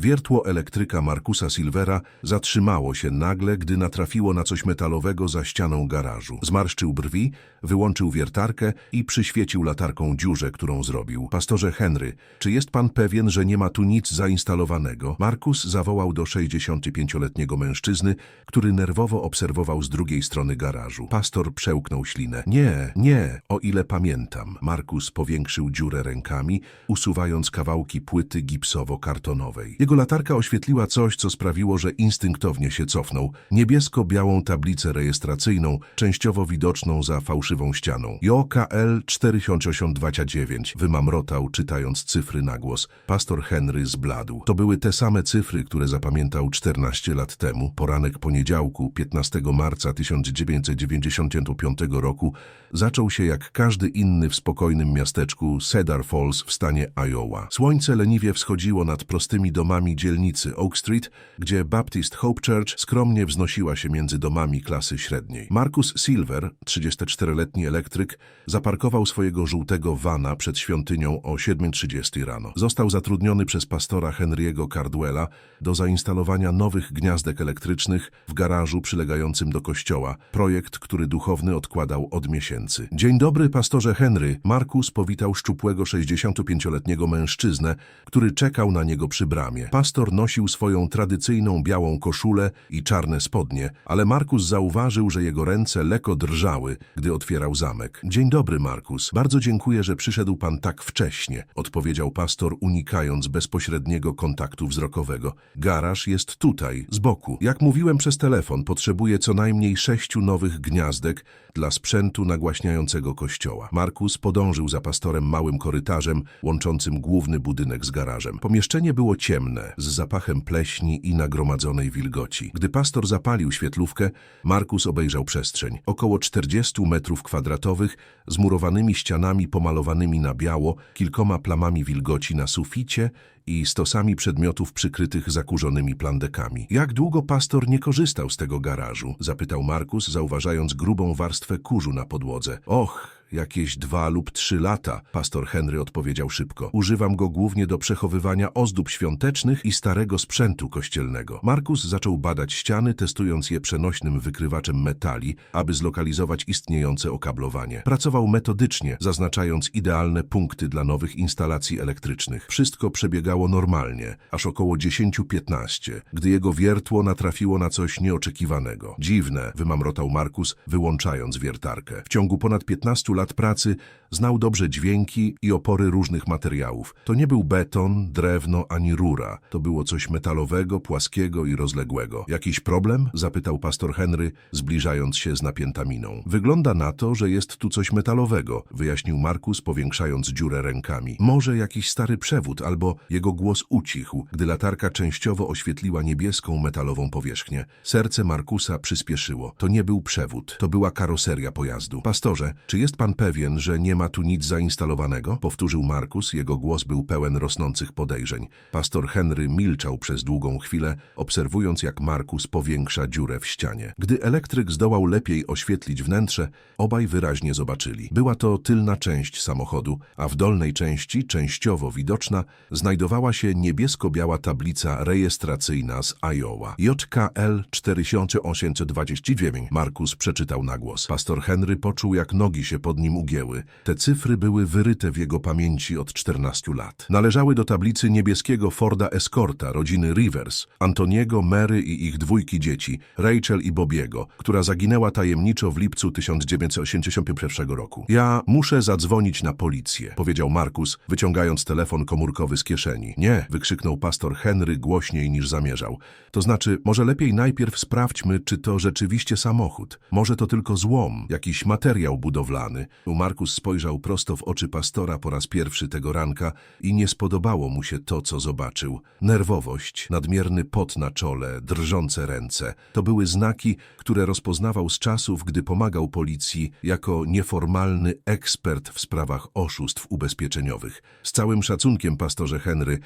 Wiertło elektryka Markusa Silvera zatrzymało się nagle, gdy natrafiło na coś metalowego za ścianą garażu. Zmarszczył brwi, wyłączył wiertarkę i przyświecił latarką dziurze, którą zrobił. Pastorze Henry, czy jest pan pewien, że nie ma tu nic zainstalowanego? Markus zawołał do 65-letniego mężczyzny, który nerwowo obserwował z drugiej strony garażu. Pastor przełknął ślinę. Nie, nie, o ile pamiętam. Markus powiększył dziurę rękami, usuwając kawałki płyty gipsowo-kartonowej. Jego latarka oświetliła coś, co sprawiło, że instynktownie się cofnął. Niebiesko-białą tablicę rejestracyjną, częściowo widoczną za fałszywą ścianą. JOKL 4829 wymamrotał, czytając cyfry na głos. Pastor Henry zbladł. To były te same cyfry, które zapamiętał 14 lat temu. Poranek poniedziałku, 15 marca 1995 roku, zaczął się jak każdy inny w spokojnym miasteczku Cedar Falls w stanie Iowa. Słońce leniwie wschodziło nad prostymi domami dzielnicy Oak Street, gdzie Baptist Hope Church skromnie wznosiła się między domami klasy średniej. Marcus Silver, 34-letni elektryk, zaparkował swojego żółtego vana przed świątynią o 7.30 rano. Został zatrudniony przez pastora Henry'ego Cardwella do zainstalowania nowych gniazdek elektrycznych w garażu przylegającym do kościoła, projekt, który duchowny odkładał od miesięcy. Dzień dobry, pastorze Henry. Markus powitał szczupłego 65-letniego mężczyznę, który czekał na niego przy bramie. Pastor nosił swoją tradycyjną białą koszulę i czarne spodnie, ale Markus zauważył, że jego ręce lekko drżały, gdy otwierał zamek. Dzień dobry, Markus. Bardzo dziękuję, że przyszedł pan tak wcześnie, odpowiedział pastor, unikając bezpośredniego kontaktu wzrokowego. Garaż jest tutaj, z boku. Jak mówiłem przez telefon, potrzebuję co najmniej sześciu nowych gniazdek dla sprzętu nagłaśniającego kościoła. Markus podążył za pastorem małym korytarzem łączącym główny budynek z garażem. Pomieszczenie było ciemne, z zapachem pleśni i nagromadzonej wilgoci. Gdy pastor zapalił świetlówkę, Markus obejrzał przestrzeń. Około 40 metrów kwadratowych, z murowanymi ścianami pomalowanymi na biało, kilkoma plamami wilgoci na suficie i stosami przedmiotów przykrytych zakurzonymi plandekami. Jak długo pastor nie korzystał z tego garażu? Zapytał Markus, zauważając grubą warstwę kurzu na podłodze. Och, jakieś dwa lub trzy lata, pastor Henry odpowiedział szybko. Używam go głównie do przechowywania ozdób świątecznych i starego sprzętu kościelnego. Markus zaczął badać ściany, testując je przenośnym wykrywaczem metali, aby zlokalizować istniejące okablowanie. Pracował metodycznie, zaznaczając idealne punkty dla nowych instalacji elektrycznych. Wszystko przebiegało normalnie, aż około 10-15, gdy jego wiertło natrafiło na coś nieoczekiwanego. Dziwne, wymamrotał Markus, wyłączając wiertarkę. W ciągu ponad 15 lat pracy znał dobrze dźwięki i opory różnych materiałów. To nie był beton, drewno ani rura. To było coś metalowego, płaskiego i rozległego. Jakiś problem? zapytał pastor Henry, zbliżając się z napięta miną. Wygląda na to, że jest tu coś metalowego, wyjaśnił Markus, powiększając dziurę rękami. Może jakiś stary przewód, albo jego głos ucichł, gdy latarka częściowo oświetliła niebieską metalową powierzchnię. Serce Markusa przyspieszyło. To nie był przewód, to była karoseria pojazdu. Pastorze, czy jest pan pewien, że nie ma tu nic zainstalowanego? Powtórzył Markus, jego głos był pełen rosnących podejrzeń. Pastor Henry milczał przez długą chwilę, obserwując jak Markus powiększa dziurę w ścianie. Gdy elektryk zdołał lepiej oświetlić wnętrze, obaj wyraźnie zobaczyli. Była to tylna część samochodu, a w dolnej części, częściowo widoczna, znajdowała się niebiesko-biała tablica rejestracyjna z Iowa. JKL 4829. Markus przeczytał na głos. Pastor Henry poczuł, jak nogi się nim ugięły. Te cyfry były wyryte w jego pamięci od 14 lat. Należały do tablicy niebieskiego Forda Escorta rodziny Rivers, Antoniego, Mary i ich dwójki dzieci, Rachel i Bobiego, która zaginęła tajemniczo w lipcu 1981 roku. Ja muszę zadzwonić na policję, powiedział Markus, wyciągając telefon komórkowy z kieszeni. Nie, wykrzyknął pastor Henry głośniej niż zamierzał. To znaczy, może lepiej najpierw sprawdźmy, czy to rzeczywiście samochód. Może to tylko złom, jakiś materiał budowlany. Markus spojrzał prosto w oczy pastora po raz pierwszy tego ranka i nie spodobało mu się to, co zobaczył. Nerwowość, nadmierny pot na czole, drżące ręce. To były znaki, które rozpoznawał z czasów, gdy pomagał policji jako nieformalny ekspert w sprawach oszustw ubezpieczeniowych. Z całym szacunkiem, pastorze Henry,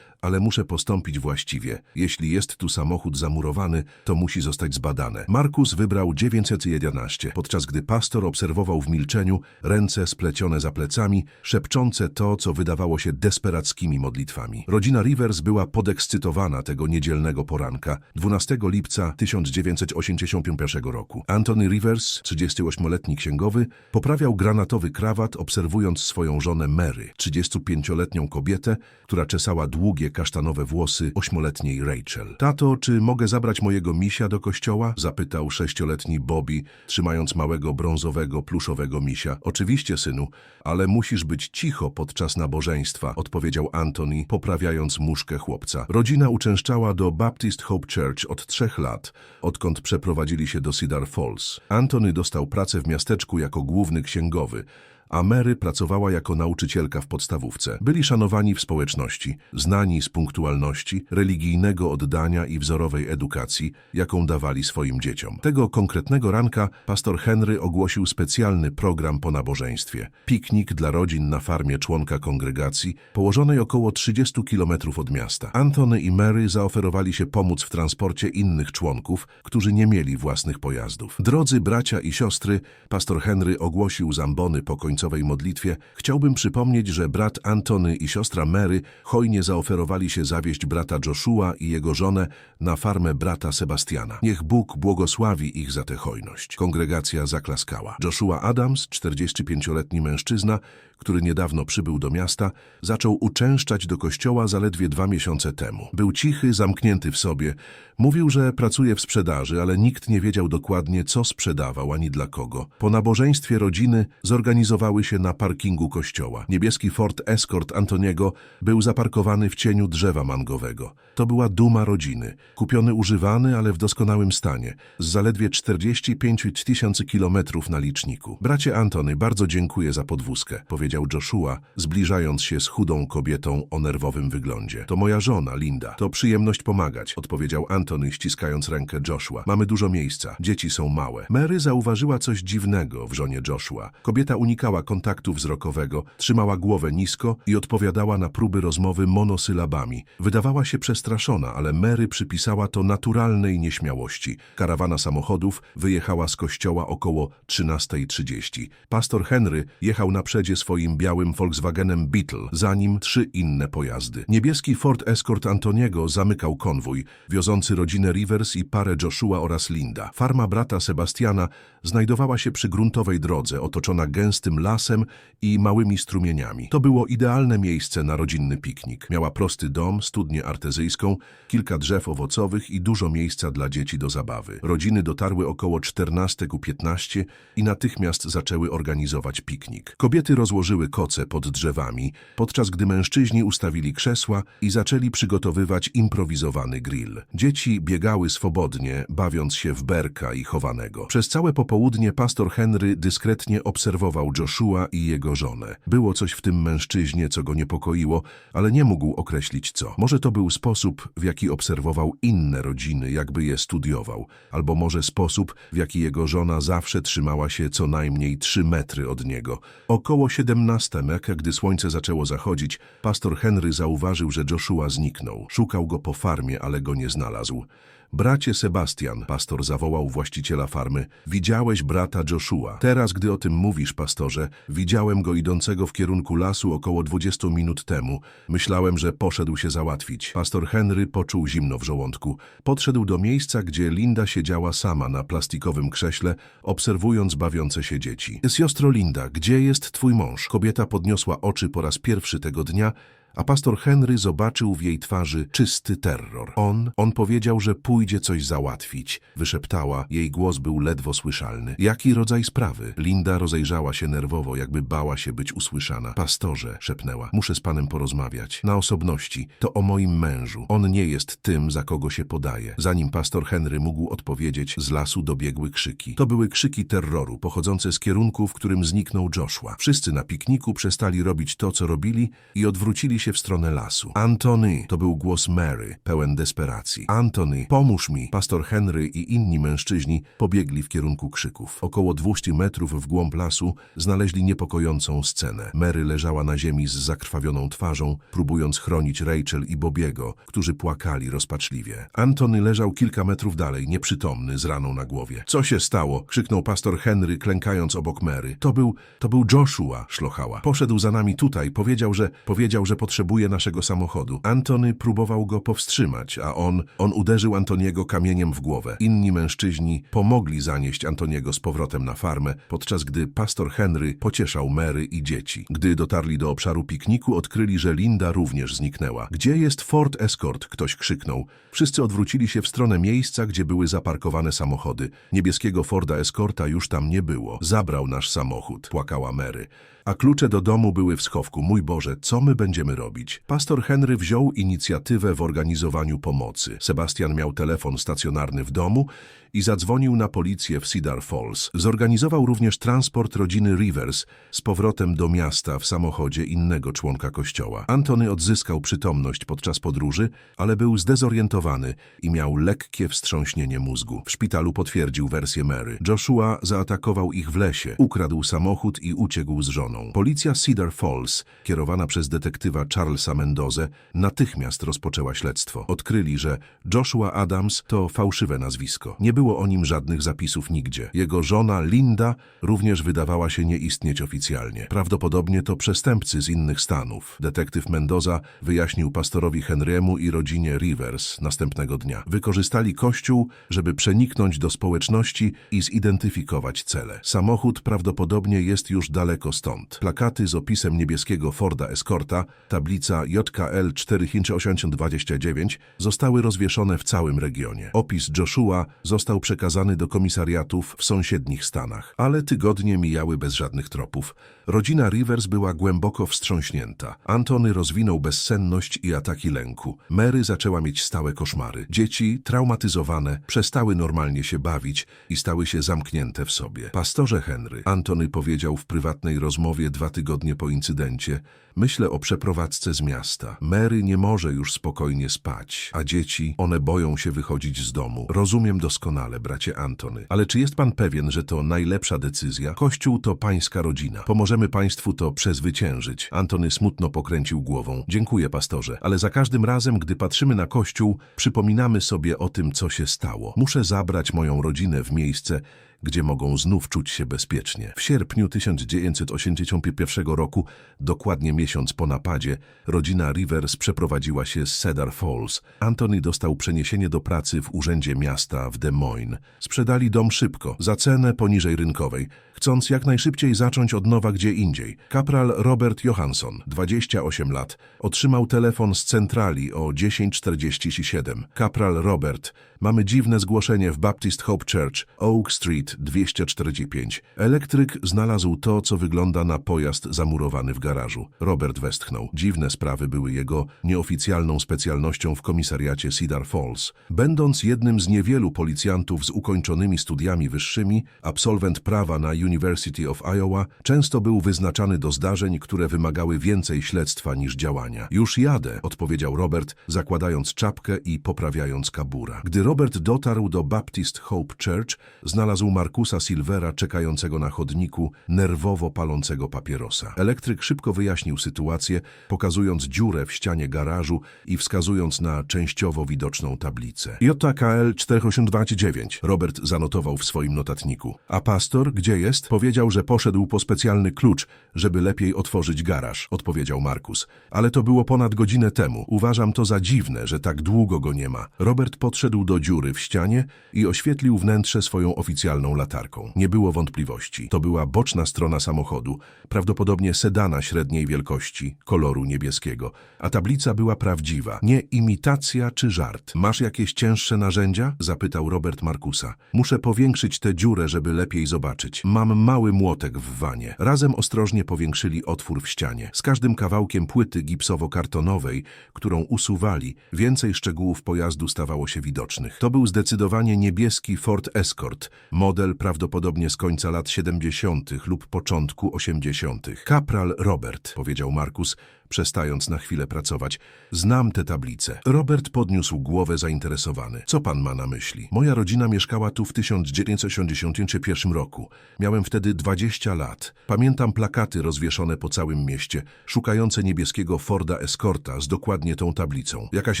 ale muszę postąpić właściwie. Jeśli jest tu samochód zamurowany, to musi zostać zbadane. Markus wybrał 911, podczas gdy pastor obserwował w milczeniu, ręce splecione za plecami, szepczące to, co wydawało się desperackimi modlitwami. Rodzina Rivers była podekscytowana tego niedzielnego poranka, 12 lipca 1981 roku. Anthony Rivers, 38-letni księgowy, poprawiał granatowy krawat, obserwując swoją żonę Mary, 35-letnią kobietę, która czesała długie kasztanowe włosy ośmioletniej Rachel. Tato, czy mogę zabrać mojego misia do kościoła? Zapytał sześcioletni Bobby, trzymając małego brązowego, pluszowego misia. Oczywiście, synu, ale musisz być cicho podczas nabożeństwa, odpowiedział Anthony, poprawiając muszkę chłopca. Rodzina uczęszczała do Baptist Hope Church od trzech lat, odkąd przeprowadzili się do Cedar Falls. Anthony dostał pracę w miasteczku jako główny księgowy, a Mary pracowała jako nauczycielka w podstawówce. Byli szanowani w społeczności, znani z punktualności, religijnego oddania i wzorowej edukacji, jaką dawali swoim dzieciom. Tego konkretnego ranka pastor Henry ogłosił specjalny program po nabożeństwie. Piknik dla rodzin na farmie członka kongregacji, położonej około 30 kilometrów od miasta. Antony i Mary zaoferowali się pomóc w transporcie innych członków, którzy nie mieli własnych pojazdów. Drodzy bracia i siostry, pastor Henry ogłosił zambony po końcowej modlitwie, chciałbym przypomnieć, że brat Antony i siostra Mary hojnie zaoferowali się zawieźć brata Joshua i jego żonę na farmę brata Sebastiana. Niech Bóg błogosławi ich za tę hojność. Kongregacja zaklaskała. Joshua Adams, 45-letni mężczyzna, który niedawno przybył do miasta, zaczął uczęszczać do kościoła zaledwie dwa miesiące temu. Był cichy, zamknięty w sobie. Mówił, że pracuje w sprzedaży, ale nikt nie wiedział dokładnie, co sprzedawał ani dla kogo. Po nabożeństwie rodziny zorganizowały się na parkingu kościoła. Niebieski Ford Escort Antoniego był zaparkowany w cieniu drzewa mangowego. To była duma rodziny. Kupiony używany, ale w doskonałym stanie. Z zaledwie 45 tysięcy kilometrów na liczniku. Bracie Antony, bardzo dziękuję za podwózkę, powiedział Joshua, zbliżając się z chudą kobietą o nerwowym wyglądzie. To moja żona, Linda. To przyjemność pomagać, odpowiedział Antony, ściskając rękę Joshua. Mamy dużo miejsca. Dzieci są małe. Mary zauważyła coś dziwnego w żonie Joshua. Kobieta unikała kontaktu wzrokowego, trzymała głowę nisko i odpowiadała na próby rozmowy monosylabami. Wydawała się przestraszona, ale Mary przypisała to naturalnej nieśmiałości. Karawana samochodów wyjechała z kościoła około 13.30. Pastor Henry jechał na przedzie swoim białym Volkswagenem Beetle, za nim trzy inne pojazdy. Niebieski Ford Escort Antoniego zamykał konwój, wiozący rodzinę Rivers i parę Joshua oraz Linda. Farma brata Sebastiana znajdowała się przy gruntowej drodze, otoczona gęstym lasem i małymi strumieniami. To było idealne miejsce na rodzinny piknik. Miała prosty dom, studnię artezyjską, kilka drzew owocowych i dużo miejsca dla dzieci do zabawy. Rodziny dotarły około 14 ku 15 i natychmiast zaczęły organizować piknik. Kobiety rozłożyły koce pod drzewami, podczas gdy mężczyźni ustawili krzesła i zaczęli przygotowywać improwizowany grill. Dzieci biegały swobodnie, bawiąc się w berka i chowanego. Przez całe popołudnie pastor Henry dyskretnie obserwował Joshua i jego żonę. Było coś w tym mężczyźnie, co go niepokoiło, ale nie mógł określić co. Może to był sposób, w jaki obserwował inne rodziny, jakby je studiował, albo może sposób, w jaki jego żona zawsze trzymała się co najmniej trzy metry od niego. Około 17 mek, gdy słońce zaczęło zachodzić, pastor Henry zauważył, że Joshua zniknął. Szukał go po farmie, ale go nie znalazł. Bracie Sebastian, pastor zawołał właściciela farmy, widziałeś brata Joshua. Teraz, gdy o tym mówisz, pastorze, widziałem go idącego w kierunku lasu około 20 minut temu. Myślałem, że poszedł się załatwić. Pastor Henry poczuł zimno w żołądku. Podszedł do miejsca, gdzie Linda siedziała sama na plastikowym krześle, obserwując bawiące się dzieci. Siostro Linda, gdzie jest twój mąż? Kobieta podniosła oczy po raz pierwszy tego dnia, a pastor Henry zobaczył w jej twarzy czysty terror. On, on powiedział, że pójdzie coś załatwić. Wyszeptała, jej głos był ledwo słyszalny. Jaki rodzaj sprawy? Linda rozejrzała się nerwowo, jakby bała się być usłyszana. Pastorze, szepnęła, muszę z panem porozmawiać. Na osobności. To o moim mężu. On nie jest tym, za kogo się podaje. Zanim pastor Henry mógł odpowiedzieć, z lasu dobiegły krzyki. To były krzyki terroru, pochodzące z kierunku, w którym zniknął Joshua. Wszyscy na pikniku przestali robić to, co robili i odwrócili się się w stronę lasu. Antony, to był głos Mary, pełen desperacji. Antony, pomóż mi! Pastor Henry i inni mężczyźni pobiegli w kierunku krzyków. Około 200 metrów w głąb lasu znaleźli niepokojącą scenę. Mary leżała na ziemi z zakrwawioną twarzą, próbując chronić Rachel i Bobiego, którzy płakali rozpaczliwie. Antony leżał kilka metrów dalej, nieprzytomny, z raną na głowie. Co się stało? krzyknął pastor Henry, klękając obok Mary. To był, to był Joshua, szlochała. Poszedł za nami tutaj, powiedział, że, powiedział, że potrzebuje naszego samochodu. Antony próbował go powstrzymać, a on, on uderzył Antoniego kamieniem w głowę. Inni mężczyźni pomogli zanieść Antoniego z powrotem na farmę, podczas gdy pastor Henry pocieszał Mary i dzieci. Gdy dotarli do obszaru pikniku, odkryli, że Linda również zniknęła. Gdzie jest Ford Escort? Ktoś krzyknął. Wszyscy odwrócili się w stronę miejsca, gdzie były zaparkowane samochody. Niebieskiego Forda Escorta już tam nie było. Zabrał nasz samochód, płakała Mary. A klucze do domu były w schowku. Mój Boże, co my będziemy robić? Pastor Henry wziął inicjatywę w organizowaniu pomocy. Sebastian miał telefon stacjonarny w domu i zadzwonił na policję w Cedar Falls. Zorganizował również transport rodziny Rivers z powrotem do miasta w samochodzie innego członka kościoła. Antony odzyskał przytomność podczas podróży, ale był zdezorientowany i miał lekkie wstrząśnienie mózgu. W szpitalu potwierdził wersję Mary. Joshua zaatakował ich w lesie, ukradł samochód i uciekł z żoną. Policja Cedar Falls, kierowana przez detektywa Charlesa Mendozę, natychmiast rozpoczęła śledztwo. Odkryli, że Joshua Adams to fałszywe nazwisko. Nie było o nim żadnych zapisów nigdzie. Jego żona Linda również wydawała się nie istnieć oficjalnie. Prawdopodobnie to przestępcy z innych stanów. Detektyw Mendoza wyjaśnił pastorowi Henry'emu i rodzinie Rivers następnego dnia. Wykorzystali kościół, żeby przeniknąć do społeczności i zidentyfikować cele. Samochód prawdopodobnie jest już daleko stąd. Plakaty z opisem niebieskiego Forda Escorta, tablica JKL 45829 zostały rozwieszone w całym regionie. Opis Joshua został przekazany do komisariatów w sąsiednich stanach. Ale tygodnie mijały bez żadnych tropów. Rodzina Rivers była głęboko wstrząśnięta. Antony rozwinął bezsenność i ataki lęku. Mary zaczęła mieć stałe koszmary. Dzieci, traumatyzowane, przestały normalnie się bawić i stały się zamknięte w sobie. Pastorze Henry, Antony powiedział w prywatnej rozmowie dwa tygodnie po incydencie, myślę o przeprowadzce z miasta. Mary nie może już spokojnie spać, a dzieci, one boją się wychodzić z domu. Rozumiem doskonale, bracie Antony, ale czy jest pan pewien, że to najlepsza decyzja? Kościół to pańska rodzina. Pomożemy państwu to przezwyciężyć. Antony smutno pokręcił głową. Dziękuję, pastorze, ale za każdym razem, gdy patrzymy na Kościół, przypominamy sobie o tym, co się stało. Muszę zabrać moją rodzinę w miejsce, gdzie mogą znów czuć się bezpiecznie. W sierpniu 1981 roku, dokładnie miesiąc po napadzie, rodzina Rivers przeprowadziła się z Cedar Falls. Anthony dostał przeniesienie do pracy w urzędzie miasta w Des Moines. Sprzedali dom szybko, za cenę poniżej rynkowej, chcąc jak najszybciej zacząć od nowa gdzie indziej. Kapral Robert Johansson, 28 lat, otrzymał telefon z centrali o 10.47. Kapral Robert, mamy dziwne zgłoszenie w Baptist Hope Church, Oak Street 245. Elektryk znalazł to, co wygląda na pojazd zamurowany w garażu. Robert westchnął. Dziwne sprawy były jego nieoficjalną specjalnością w komisariacie Cedar Falls. Będąc jednym z niewielu policjantów z ukończonymi studiami wyższymi, absolwent prawa na University of Iowa często był wyznaczany do zdarzeń, które wymagały więcej śledztwa niż działania. Już jadę, odpowiedział Robert, zakładając czapkę i poprawiając kabura. Gdy Robert dotarł do Baptist Hope Church, znalazł Markusa Silvera czekającego na chodniku, nerwowo palącego papierosa. Elektryk szybko wyjaśnił sytuację, pokazując dziurę w ścianie garażu i wskazując na częściowo widoczną tablicę. JKL 4829. Robert zanotował w swoim notatniku. A pastor, gdzie jest? Powiedział, że poszedł po specjalny klucz, żeby lepiej otworzyć garaż, odpowiedział Markus. Ale to było ponad godzinę temu. Uważam to za dziwne, że tak długo go nie ma. Robert podszedł do dziury w ścianie i oświetlił wnętrze swoją oficjalną latarką. Nie było wątpliwości. To była boczna strona samochodu, prawdopodobnie sedana średniej wielkości, koloru niebieskiego. A tablica była prawdziwa. Nie imitacja czy żart. Masz jakieś cięższe narzędzia? Zapytał Robert Markusa. Muszę powiększyć tę dziurę, żeby lepiej zobaczyć. Mam mały młotek w wanie. Razem ostrożnie powiększyli otwór w ścianie. Z każdym kawałkiem płyty gipsowo-kartonowej, którą usuwali, więcej szczegółów pojazdu stawało się widocznych. To był zdecydowanie niebieski Ford Escort, model prawdopodobnie z końca lat 70. lub początku 80. Kapral Robert, powiedział Markus, przestając na chwilę pracować. Znam te tablice. Robert podniósł głowę zainteresowany. Co pan ma na myśli? Moja rodzina mieszkała tu w 1981 roku. Miałem wtedy 20 lat. Pamiętam plakaty rozwieszone po całym mieście, szukające niebieskiego Forda Escorta z dokładnie tą tablicą. Jakaś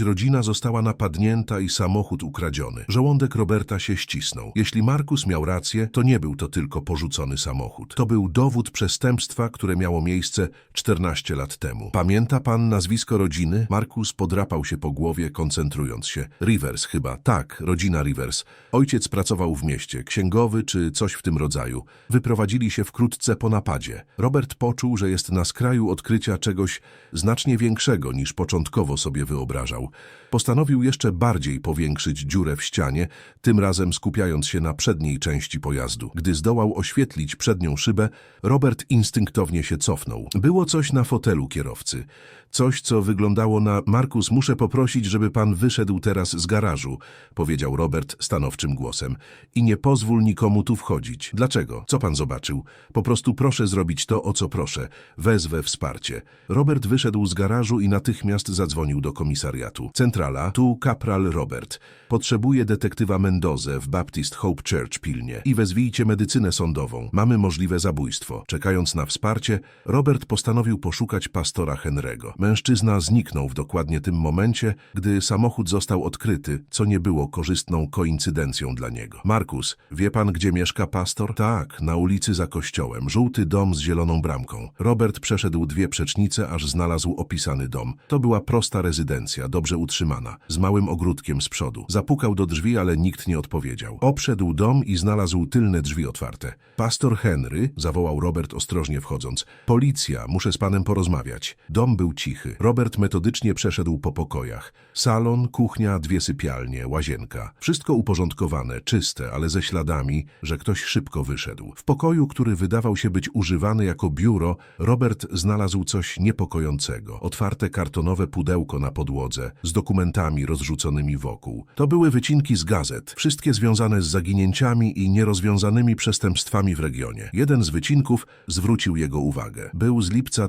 rodzina została napadnięta i samochód ukradziony. Żołądek Roberta się ścisnął. Jeśli Markus miał rację, to nie był to tylko porzucony samochód. To był dowód przestępstwa, które miało miejsce 14 lat temu. Pamięta pan nazwisko rodziny? Markus podrapał się po głowie, koncentrując się. Rivers chyba. Tak, rodzina Rivers. Ojciec pracował w mieście, księgowy czy coś w tym rodzaju. Wyprowadzili się wkrótce po napadzie. Robert poczuł, że jest na skraju odkrycia czegoś znacznie większego niż początkowo sobie wyobrażał. Postanowił jeszcze bardziej powiększyć dziurę w ścianie, tym razem skupiając się na przedniej części pojazdu. Gdy zdołał oświetlić przednią szybę, Robert instynktownie się cofnął. Było coś na fotelu kierowcy. Coś, co wyglądało na Markus, muszę poprosić, żeby pan wyszedł teraz z garażu, powiedział Robert stanowczym głosem. I nie pozwól nikomu tu wchodzić. Dlaczego? Co pan zobaczył? Po prostu proszę zrobić to, o co proszę. Wezwę wsparcie. Robert wyszedł z garażu i natychmiast zadzwonił do komisariatu. Centrala, tu kapral Robert. Potrzebuję detektywa Mendozę w Baptist Hope Church pilnie. I wezwijcie medycynę sądową. Mamy możliwe zabójstwo. Czekając na wsparcie, Robert postanowił poszukać pastora Henry'ego. Mężczyzna zniknął w dokładnie tym momencie, gdy samochód został odkryty, co nie było korzystną koincydencją dla niego. Markus, wie pan, gdzie mieszka pastor? Tak, na ulicy za kościołem. Żółty dom z zieloną bramką. Robert przeszedł dwie przecznice, aż znalazł opisany dom. To była prosta rezydencja, dobrze utrzymana, z małym ogródkiem z przodu. Zapukał do drzwi, ale nikt nie odpowiedział. Obszedł dom i znalazł tylne drzwi otwarte. Pastor Henry, zawołał Robert ostrożnie wchodząc. Policja, muszę z panem porozmawiać. Dom był cichy. Robert metodycznie przeszedł po pokojach. Salon, kuchnia, dwie sypialnie, łazienka. Wszystko uporządkowane, czyste, ale ze śladami, że ktoś szybko wyszedł. W pokoju, który wydawał się być używany jako biuro, Robert znalazł coś niepokojącego. Otwarte kartonowe pudełko na podłodze, z dokumentami rozrzuconymi wokół. To były wycinki z gazet, wszystkie związane z zaginięciami i nierozwiązanymi przestępstwami w regionie. Jeden z wycinków zwrócił jego uwagę. Był z lipca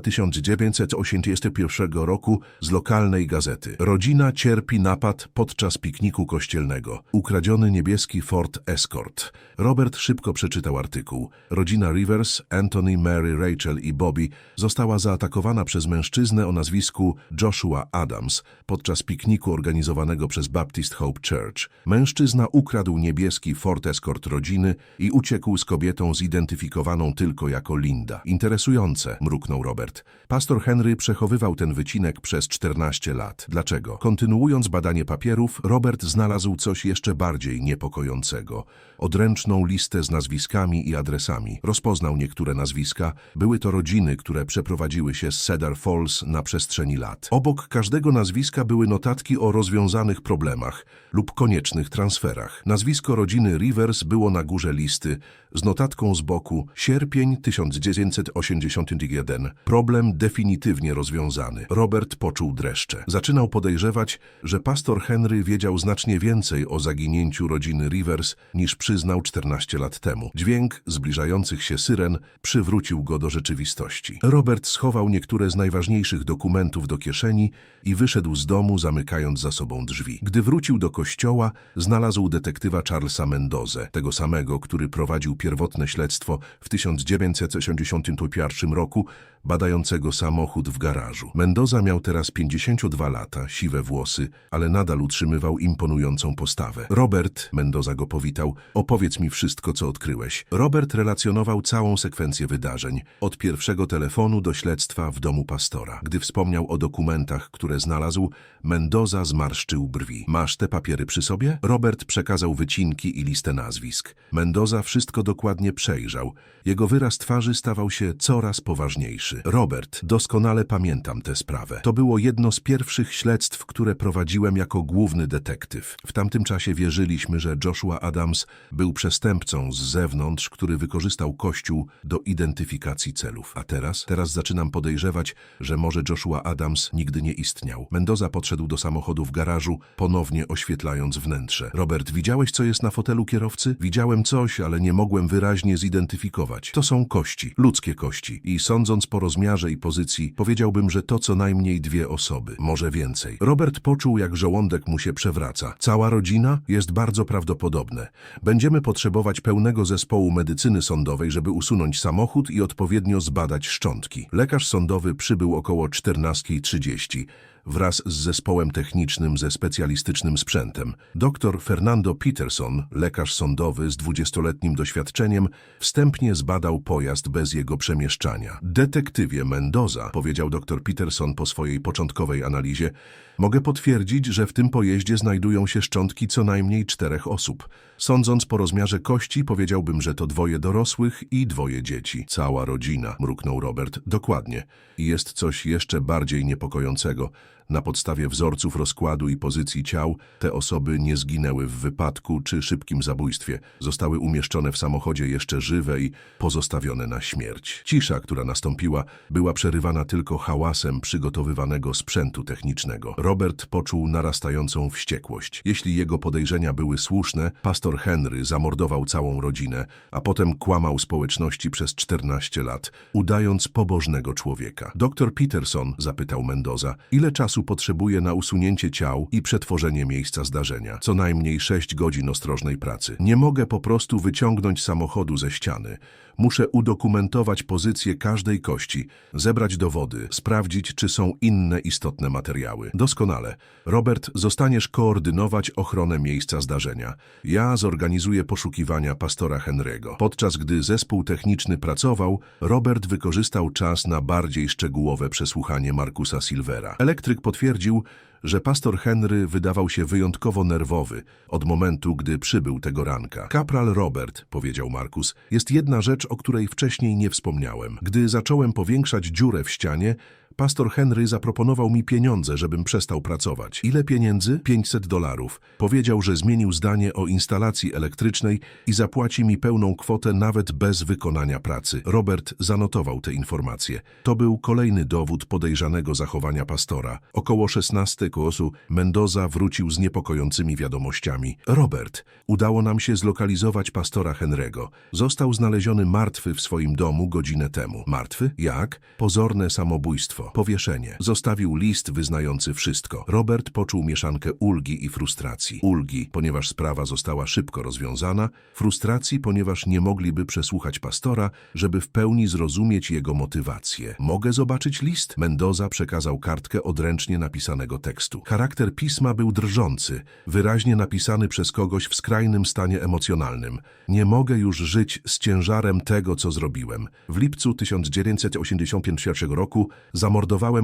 1981 roku z lokalnej gazety. Rodzina cierpi napad podczas pikniku kościelnego. Ukradziony niebieski Ford Escort. Robert szybko przeczytał artykuł. Rodzina Rivers, Anthony, Mary, Rachel i Bobby została zaatakowana przez mężczyznę o nazwisku Joshua Adams podczas pikniku organizowanego przez Baptist Hope Church. Mężczyzna ukradł niebieski Ford Escort rodziny i uciekł z kobietą zidentyfikowaną tylko jako Linda. Interesujące, mruknął Robert. Pastor Henry przechowywał ten wycinek przez 14 lat. Dlaczego? Kontynuując badanie papierów, Robert znalazł coś jeszcze bardziej niepokojącego. Odręczną listę z nazwiskami i adresami. Rozpoznał niektóre nazwiska. Były to rodziny, które przeprowadziły się z Cedar Falls na przestrzeni lat. Obok każdego nazwiska były notatki o rozwiązanych problemach lub koniecznych transferach. Nazwisko rodziny Rivers było na górze listy z notatką z boku sierpień 1981. Problem definitywnie rozwiązany. Robert poczuł dreszcze. Zaczynał podejrzewać, że pastor Henry wiedział znacznie więcej o zaginięciu rodziny Rivers niż przyznał 14 lat temu. Dźwięk zbliżających się syren przywrócił go do rzeczywistości. Robert schował niektóre z najważniejszych dokumentów do kieszeni i wyszedł z domu, zamykając za sobą drzwi. Gdy wrócił do kościoła, znalazł detektywa Charlesa Mendozę, tego samego, który prowadził pierwotne śledztwo w 1981 roku, badającego samochód w garażu. Mendoza miał teraz 52 lata, siwe włosy, ale nadal utrzymywał imponującą postawę. Robert, Mendoza go powitał, opowiedz mi wszystko, co odkryłeś. Robert relacjonował całą sekwencję wydarzeń, od pierwszego telefonu do śledztwa w domu pastora. Gdy wspomniał o dokumentach, które znalazł, Mendoza zmarszczył brwi. Masz te papiery przy sobie? Robert przekazał wycinki i listę nazwisk. Mendoza wszystko dokładnie przejrzał. Jego wyraz twarzy stawał się coraz poważniejszy. Robert, doskonale pamiętam tę sprawę. To było jedno z pierwszych śledztw, które prowadziłem jako główny detektyw. W tamtym czasie wierzyliśmy, że Joshua Adams był przestępcą z zewnątrz, który wykorzystał Kościół do identyfikacji celów. A teraz? Teraz zaczynam podejrzewać, że może Joshua Adams nigdy nie istniał. Mendoza podszedł do samochodu w garażu, ponownie oświetlając wnętrze. Robert, widziałeś, co jest na fotelu kierowcy? Widziałem coś, ale nie mogłem wyraźnie zidentyfikować. To są kości, ludzkie kości. I sądząc po po rozmiarze i pozycji powiedziałbym, że to co najmniej dwie osoby, może więcej. Robert poczuł, jak żołądek mu się przewraca. Cała rodzina jest bardzo prawdopodobne. Będziemy potrzebować pełnego zespołu medycyny sądowej, żeby usunąć samochód i odpowiednio zbadać szczątki. Lekarz sądowy przybył około 14.30 wraz z zespołem technicznym ze specjalistycznym sprzętem. Dr Fernando Peterson, lekarz sądowy z 20-letnim doświadczeniem, wstępnie zbadał pojazd bez jego przemieszczania. Detektywie Mendoza, powiedział dr Peterson po swojej początkowej analizie, mogę potwierdzić, że w tym pojeździe znajdują się szczątki co najmniej czterech osób. Sądząc po rozmiarze kości, powiedziałbym, że to dwoje dorosłych i dwoje dzieci. Cała rodzina, mruknął Robert. Dokładnie. I jest coś jeszcze bardziej niepokojącego. Na podstawie wzorców rozkładu i pozycji ciał te osoby nie zginęły w wypadku czy szybkim zabójstwie. Zostały umieszczone w samochodzie jeszcze żywe i pozostawione na śmierć. Cisza, która nastąpiła, była przerywana tylko hałasem przygotowywanego sprzętu technicznego. Robert poczuł narastającą wściekłość. Jeśli jego podejrzenia były słuszne, pastor Henry zamordował całą rodzinę, a potem kłamał społeczności przez 14 lat, udając pobożnego człowieka. Dr Peterson zapytał Mendoza, ile czasu potrzebuje na usunięcie ciał i przetworzenie miejsca zdarzenia. Co najmniej 6 godzin ostrożnej pracy. Nie mogę po prostu wyciągnąć samochodu ze ściany. Muszę udokumentować pozycję każdej kości, zebrać dowody, sprawdzić, czy są inne istotne materiały. Doskonale. Robert, zostaniesz koordynować ochronę miejsca zdarzenia. Ja zorganizuję poszukiwania pastora Henry'ego. Podczas gdy zespół techniczny pracował, Robert wykorzystał czas na bardziej szczegółowe przesłuchanie Markusa Silvera. Elektryk potwierdził, że pastor Henry wydawał się wyjątkowo nerwowy od momentu, gdy przybył tego ranka. Kapral Robert, powiedział Markus, jest jedna rzecz, o której wcześniej nie wspomniałem. Gdy zacząłem powiększać dziurę w ścianie, pastor Henry zaproponował mi pieniądze, żebym przestał pracować. Ile pieniędzy? 500 dolarów. Powiedział, że zmienił zdanie o instalacji elektrycznej i zapłaci mi pełną kwotę nawet bez wykonania pracy. Robert zanotował te informacje. To był kolejny dowód podejrzanego zachowania pastora. Około 16 głosu Mendoza wrócił z niepokojącymi wiadomościami. Robert, udało nam się zlokalizować pastora Henry'ego. Został znaleziony martwy w swoim domu godzinę temu. Martwy? Jak? Pozorne samobójstwo. Powieszenie. Zostawił list wyznający wszystko. Robert poczuł mieszankę ulgi i frustracji. Ulgi, ponieważ sprawa została szybko rozwiązana, frustracji, ponieważ nie mogliby przesłuchać pastora, żeby w pełni zrozumieć jego motywację. Mogę zobaczyć list? Mendoza przekazał kartkę odręcznie napisanego tekstu. Charakter pisma był drżący, wyraźnie napisany przez kogoś w skrajnym stanie emocjonalnym. Nie mogę już żyć z ciężarem tego, co zrobiłem. W lipcu 1981 roku zamordowałem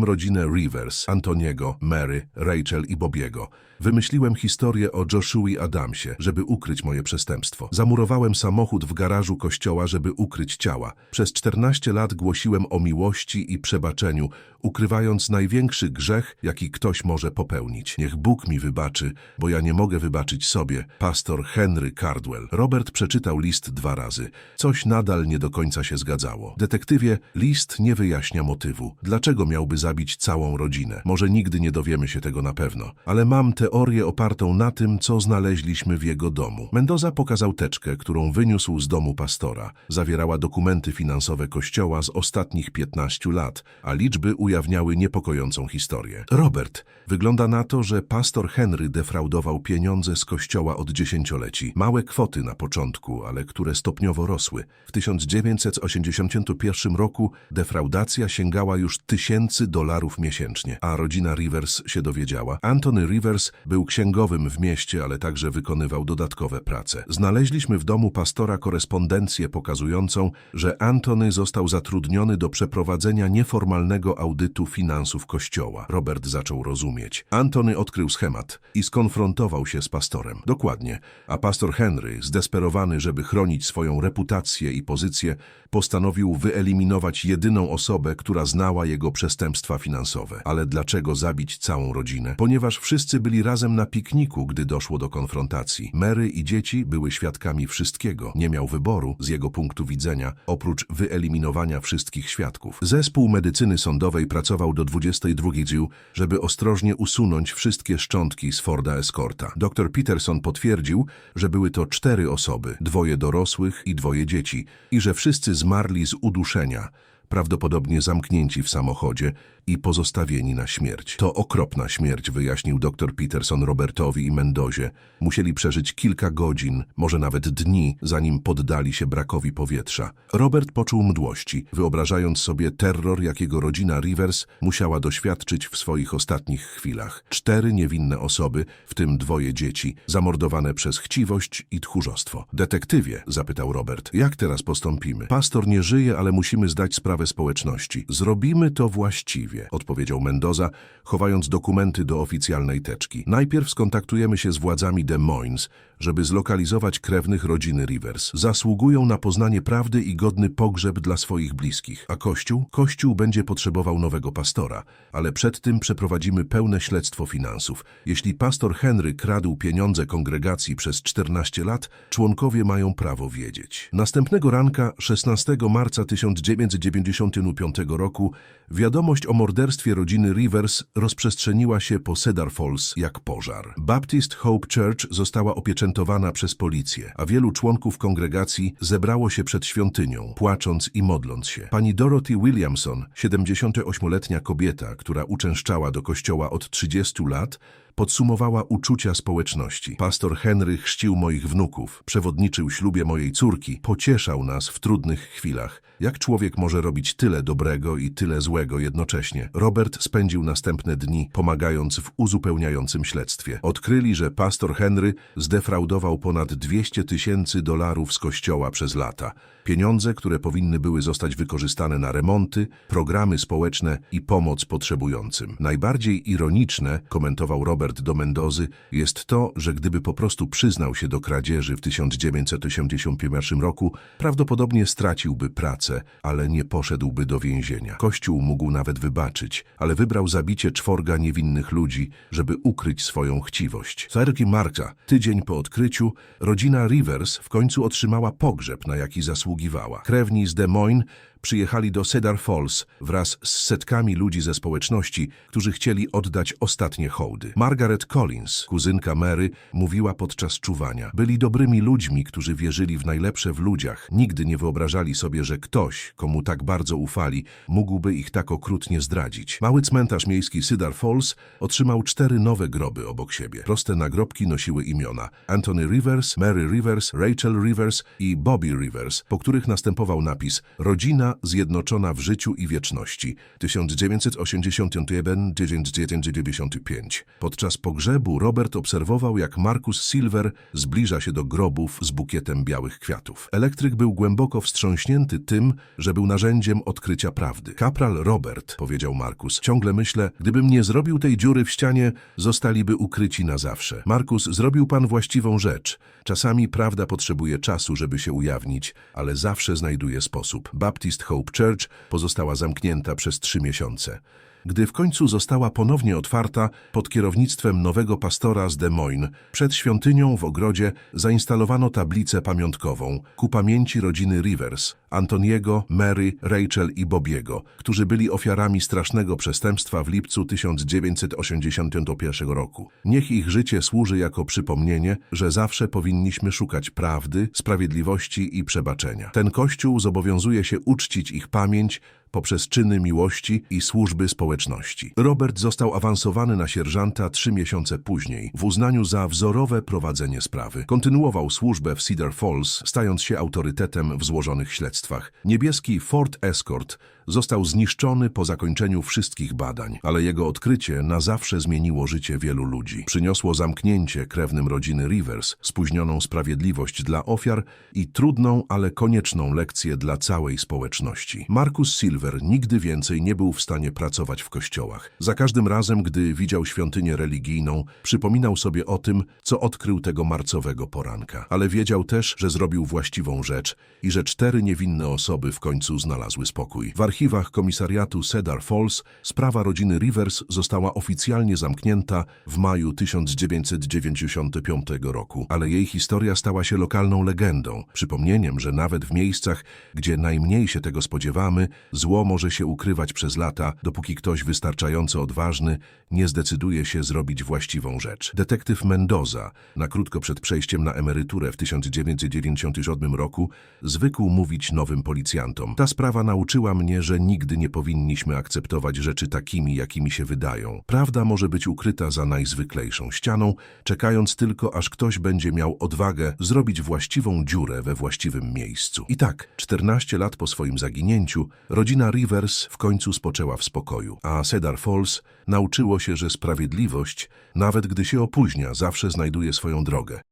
rodzinę Rivers, Antoniego, Mary, Rachel i Bobiego. Wymyśliłem historię o Joshua Adamsie, żeby ukryć moje przestępstwo. Zamurowałem samochód w garażu kościoła, żeby ukryć ciała. Przez 14 lat głosiłem o miłości i przebaczeniu, ukrywając największy grzech, jaki ktoś może popełnić. Niech Bóg mi wybaczy, bo ja nie mogę wybaczyć sobie. Pastor Henry Cardwell. Robert przeczytał list dwa razy. Coś nadal nie do końca się zgadzało. Detektywie, list nie wyjaśnia motywu. Dlaczego miałby zabić całą rodzinę? Może nigdy nie dowiemy się tego na pewno. Ale mam teorię opartą na tym, co znaleźliśmy w jego domu. Mendoza pokazał teczkę, którą wyniósł z domu pastora. Zawierała dokumenty finansowe kościoła z ostatnich 15 lat, a liczby ujawniały niepokojącą historię. Robert, wygląda na to, że pastor Henry defraudował pieniądze z kościoła od dziesięcioleci. Małe kwoty na początku, ale które stopniowo rosły. W 1981 roku defraudacja sięgała już tysięcy dolarów miesięcznie, a rodzina Rivers się dowiedziała. Anthony Rivers był księgowym w mieście, ale także wykonywał dodatkowe prace. Znaleźliśmy w domu pastora korespondencję pokazującą, że Antony został zatrudniony do przeprowadzenia nieformalnego audytu finansów kościoła. Robert zaczął rozumieć. Antony odkrył schemat i skonfrontował się z pastorem. Dokładnie. A pastor Henry, zdesperowany, żeby chronić swoją reputację i pozycję, postanowił wyeliminować jedyną osobę, która znała jego przestępstwa finansowe. Ale dlaczego zabić całą rodzinę? Ponieważ wszyscy byli razem na pikniku, gdy doszło do konfrontacji. Mary i dzieci były świadkami wszystkiego. Nie miał wyboru, z jego punktu widzenia, oprócz wyeliminowania wszystkich świadków. Zespół medycyny sądowej pracował do 22 dniu, żeby ostrożnie usunąć wszystkie szczątki z Forda Escorta. Dr Peterson potwierdził, że były to cztery osoby, dwoje dorosłych i dwoje dzieci, i że wszyscy zmarli z uduszenia. Prawdopodobnie zamknięci w samochodzie i pozostawieni na śmierć. To okropna śmierć, wyjaśnił dr Peterson Robertowi i Mendozie. Musieli przeżyć kilka godzin, może nawet dni, zanim poddali się brakowi powietrza. Robert poczuł mdłości, wyobrażając sobie terror, jakiego rodzina Rivers musiała doświadczyć w swoich ostatnich chwilach. Cztery niewinne osoby, w tym dwoje dzieci, zamordowane przez chciwość i tchórzostwo. Detektywie, zapytał Robert, jak teraz postąpimy? Pastor nie żyje, ale musimy zdać sprawę społeczności. Zrobimy to właściwie, odpowiedział Mendoza, chowając dokumenty do oficjalnej teczki. Najpierw skontaktujemy się z władzami Des Moines, żeby zlokalizować krewnych rodziny Rivers. Zasługują na poznanie prawdy i godny pogrzeb dla swoich bliskich. A Kościół? Kościół będzie potrzebował nowego pastora, ale przed tym przeprowadzimy pełne śledztwo finansów. Jeśli pastor Henry kradł pieniądze kongregacji przez 14 lat, członkowie mają prawo wiedzieć. Następnego ranka, 16 marca 1995 roku, wiadomość o morderstwie rodziny Rivers rozprzestrzeniła się po Cedar Falls jak pożar. Baptist Hope Church została opieczętowana przez policję, a wielu członków kongregacji zebrało się przed świątynią, płacząc i modląc się. Pani Dorothy Williamson, 78-letnia kobieta, która uczęszczała do kościoła od 30 lat, podsumowała uczucia społeczności. Pastor Henry chrzcił moich wnuków, przewodniczył ślubie mojej córki, pocieszał nas w trudnych chwilach. Jak człowiek może robić tyle dobrego i tyle złego jednocześnie? Robert spędził następne dni pomagając w uzupełniającym śledztwie. Odkryli, że pastor Henry zdefraudował ponad 200 tysięcy dolarów z kościoła przez lata. Pieniądze, które powinny były zostać wykorzystane na remonty, programy społeczne i pomoc potrzebującym. Najbardziej ironiczne, komentował Robert do Mendozy, jest to, że gdyby po prostu przyznał się do kradzieży w 1981 roku, prawdopodobnie straciłby pracę, ale nie poszedłby do więzienia. Kościół mógł nawet wybaczyć, ale wybrał zabicie czworga niewinnych ludzi, żeby ukryć swoją chciwość. Sergi Marka, tydzień po odkryciu, rodzina Rivers w końcu otrzymała pogrzeb, na jaki zasługiwała. Krewni z Des Moines przyjechali do Cedar Falls wraz z setkami ludzi ze społeczności, którzy chcieli oddać ostatnie hołdy. Margaret Collins, kuzynka Mary, mówiła podczas czuwania. Byli dobrymi ludźmi, którzy wierzyli w najlepsze w ludziach. Nigdy nie wyobrażali sobie, że ktoś, komu tak bardzo ufali, mógłby ich tak okrutnie zdradzić. Mały cmentarz miejski Cedar Falls otrzymał cztery nowe groby obok siebie. Proste nagrobki nosiły imiona Anthony Rivers, Mary Rivers, Rachel Rivers i Bobby Rivers, po których następował napis Rodzina zjednoczona w życiu i wieczności 1981-1995. Podczas pogrzebu Robert obserwował, jak Marcus Silver zbliża się do grobów z bukietem białych kwiatów. Elektryk był głęboko wstrząśnięty tym, że był narzędziem odkrycia prawdy. Kapral Robert, powiedział Marcus, ciągle myślę, gdybym nie zrobił tej dziury w ścianie, zostaliby ukryci na zawsze. Marcus, zrobił pan właściwą rzecz. Czasami prawda potrzebuje czasu, żeby się ujawnić, ale zawsze znajduje sposób. Baptist Hope Church pozostała zamknięta przez trzy miesiące. Gdy w końcu została ponownie otwarta pod kierownictwem nowego pastora z Des Moines, przed świątynią w ogrodzie zainstalowano tablicę pamiątkową ku pamięci rodziny Rivers, Antoniego, Mary, Rachel i Bobiego, którzy byli ofiarami strasznego przestępstwa w lipcu 1981 roku. Niech ich życie służy jako przypomnienie, że zawsze powinniśmy szukać prawdy, sprawiedliwości i przebaczenia. Ten kościół zobowiązuje się uczcić ich pamięć poprzez czyny miłości i służby społeczności. Robert został awansowany na sierżanta trzy miesiące później w uznaniu za wzorowe prowadzenie sprawy. Kontynuował służbę w Cedar Falls, stając się autorytetem w złożonych śledztwach. Niebieski Ford Escort został zniszczony po zakończeniu wszystkich badań, ale jego odkrycie na zawsze zmieniło życie wielu ludzi. Przyniosło zamknięcie krewnym rodziny Rivers, spóźnioną sprawiedliwość dla ofiar i trudną, ale konieczną lekcję dla całej społeczności. Marcus Silver nigdy więcej nie był w stanie pracować w kościołach. Za każdym razem, gdy widział świątynię religijną, przypominał sobie o tym, co odkrył tego marcowego poranka. Ale wiedział też, że zrobił właściwą rzecz i że cztery niewinne osoby w końcu znalazły spokój. W archiwach komisariatu Cedar Falls sprawa rodziny Rivers została oficjalnie zamknięta w maju 1995 roku, ale jej historia stała się lokalną legendą, przypomnieniem, że nawet w miejscach, gdzie najmniej się tego spodziewamy, zło może się ukrywać przez lata, dopóki ktoś wystarczająco odważny nie zdecyduje się zrobić właściwą rzecz. Detektyw Mendoza, na krótko przed przejściem na emeryturę w 1997 roku, zwykł mówić nowym policjantom. Ta sprawa nauczyła mnie, że nigdy nie powinniśmy akceptować rzeczy takimi, jakimi się wydają. Prawda może być ukryta za najzwyklejszą ścianą, czekając tylko, aż ktoś będzie miał odwagę zrobić właściwą dziurę we właściwym miejscu. I tak, 14 lat po swoim zaginięciu, rodzina Rivers w końcu spoczęła w spokoju, a Cedar Falls nauczyło się, że sprawiedliwość, nawet gdy się opóźnia, zawsze znajduje swoją drogę.